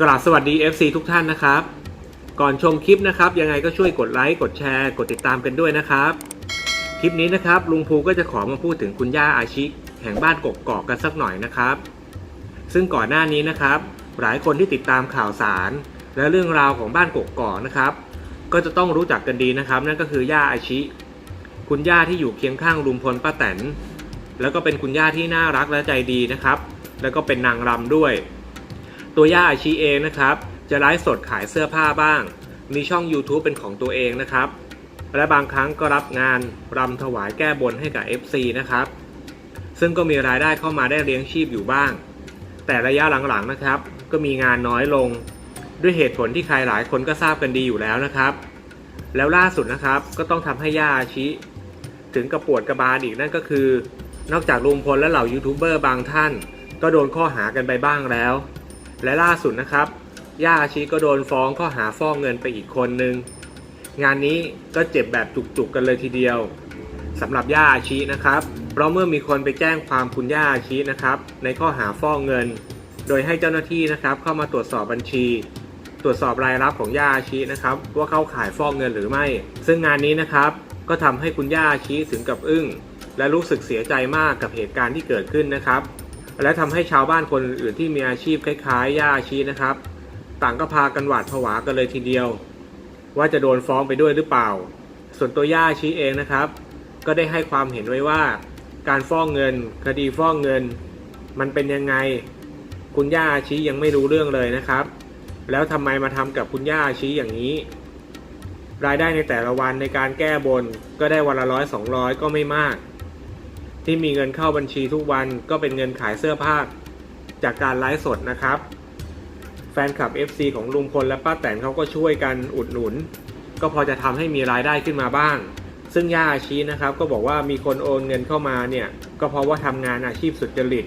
กราบสวัสดี FC ทุกท่านนะครับ ก่อนชมคลิปนะครับ ยังไงก็ช่วยกดไลค์กดแชร์ กดติดตามกันด้วยนะครับ คลิปนี้นะครับลุงภูก็จะขอมาพูดถึงคุณย่าอาชิแห่งบ้านกกอกกันสักหน่อยนะครับ ซึ่งก่อนหน้านี้นะครับ หลายคนที่ติดตามข่าวสาร และเรื่องราวของบ้านกกอกนะครับ ก็จะต้องรู้จักกันดีนะครับ นั่นก็คือย่าอาชิ คุณย่าที่อยู่เคียงข้างลุงพลป้าแตนแล้วก็เป็นคุณย่าที่น่ารักและใจดีนะครับ แล้วก็เป็นนางรำด้วย ตัวย่าอาชีเองนะครับ จะไลฟ์สดขายเสื้อผ้าบ้าง มีช่อง YouTube เป็นของตัวเองนะครับ และบางครั้งก็รับงานรำถวายแก้บนให้กับ FC นะครับ ซึ่งก็มีรายได้เข้ามาได้เลี้ยงชีพอยู่บ้าง แต่ระยะหลังๆนะครับ ก็มีงานน้อยลง ด้วยเหตุผลที่ใครหลายคนก็ทราบกันดีอยู่แล้วนะครับ แล้วล่าสุดนะครับก็ต้องทำให้ย่าอาชิถึงกระปวดกระบาลอีกนั่นก็คือ นอกจากลุงพลและเหล่ายูทูบเบอร์บางท่าน ก็โดนข้อหากันไปบ้างแล้ว และล่าสุดนะครับ ย่าอาชีก็โดนฟ้องข้อหาฟ้อกเงินไปอีกคนนึง งานนี้ก็เจ็บแบบจุกๆกันเลยทีเดียวสำหรับย่าอาชีนะครับ เพราะเมื่อมีคนไปแจ้งความคุณย่าอาชีนะครับ ในข้อหาฟ้อกเงิน โดยให้เจ้าหน้าที่นะครับเข้ามาตรวจสอบบัญชี ตรวจสอบรายรับของย่าอาชีนะครับ ว่าเข้าข่ายฟ้อกเงินหรือไม่ ซึ่งงานนี้นะครับก็ทำให้คุณย่าอาชีถึงกับอึ้งและรู้สึกเสียใจมากกับเหตุการณ์ที่เกิดขึ้นนะครับ และทำให้ชาวบ้านคนอื่นที่มีอาชีพคล้ายๆย่าอาชีนะครับ ต่างก็พากันหวาดผวากันเลยทีเดียว ว่าจะโดนฟ้องไปด้วยหรือเปล่า ส่วนตัวย่าชีเองนะครับ ก็ได้ให้ความเห็นไว้ว่า การฟ้องเงิน คดีฟ้องเงิน มันเป็นยังไง คุณย่าชียังไม่รู้เรื่องเลยนะครับ แล้วทำไมมาทำกับคุณย่าอาชีอย่างนี้ รายได้ในแต่ละวันในการแก้บนก็ได้วันละร้อยสองร้อยก็ไม่มาก ที่มีเงินเข้าบัญชีทุกวันก็เป็นเงินขายเสื้อผ้าจากการไลฟ์สดนะครับ แฟนคลับ FC ของลุงพลและป้าแตนเขาก็ช่วยกันอุดหนุน ก็พอจะทำให้มีรายได้ขึ้นมาบ้าง ซึ่งย่าอาชีนะครับ ก็บอกว่ามีคนโอนเงินเข้ามาเนี่ย ก็เพราะว่าทำงานอาชีพสุจริต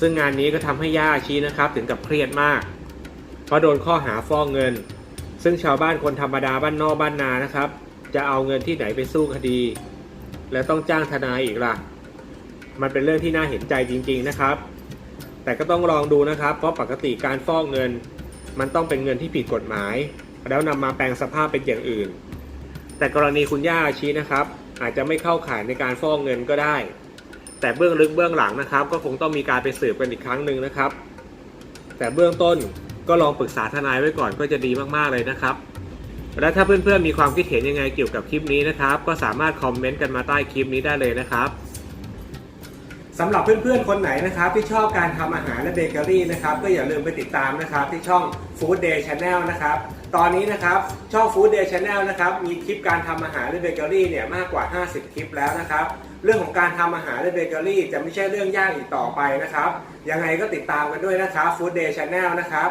ซึ่งงานนี้ก็ทำให้ย่าอาชีนะครับ ถึงกับเครียดมาก เพราะโดนข้อหาฟ้องเงิน ซึ่งชาวบ้านคนธรรมดาบ้านนอกบ้านนานะครับ จะเอาเงินที่ไหนไปสู้คดี และต้องจ้างทนายอีกล่ะ มันเป็นเรื่องที่น่าเห็นใจจริง ๆนะครับ แต่ก็ต้องลองดูนะครับ เพราะปกติการฟอกเงิน มันต้องเป็นเงินที่ผิดกฎหมาย แล้วนำมาแปลงสภาพเป็นอย่างอื่น แต่กรณีคุณย่าอาชีนะครับ อาจจะไม่เข้าข่ายในการฟอกเงินก็ได้ แต่เบื้องลึกเบื้องหลังนะครับ ก็คงต้องมีการไปสืบกันอีกครั้งหนึ่งนะครับ แต่เบื้องต้นก็ลองปรึกษาทนายไว้ก่อนก็จะดีมากๆเลยนะครับ และถ้าเพื่อนๆมีความคิดเห็นยังไงเกี่ยวกับคลิปนี้นะครับ ก็สามารถคอมเมนต์กันมาใต้คลิปนี้ได้เลยนะครับสำหรับเพื่อนๆ คนไหนนะครับ ที่ชอบการทำอาหารและเบเกอรี่นะครับ ก็อย่าลืมไปติดตามนะครับ ที่ช่อง Food Day Channel นะครับ ตอนนี้นะครับช่อง Food Day Channel นะครับมีคลิปการทำอาหารและเบเกอรี่เนี่ยมากกว่า 50 คลิปแล้วนะครับ เรื่องของการทำอาหารและเบเกอรี่จะไม่ใช่เรื่องยากอีกต่อไปนะครับ ยังไงก็ติดตามกันด้วยนะครับ Food Day Channel นะครับ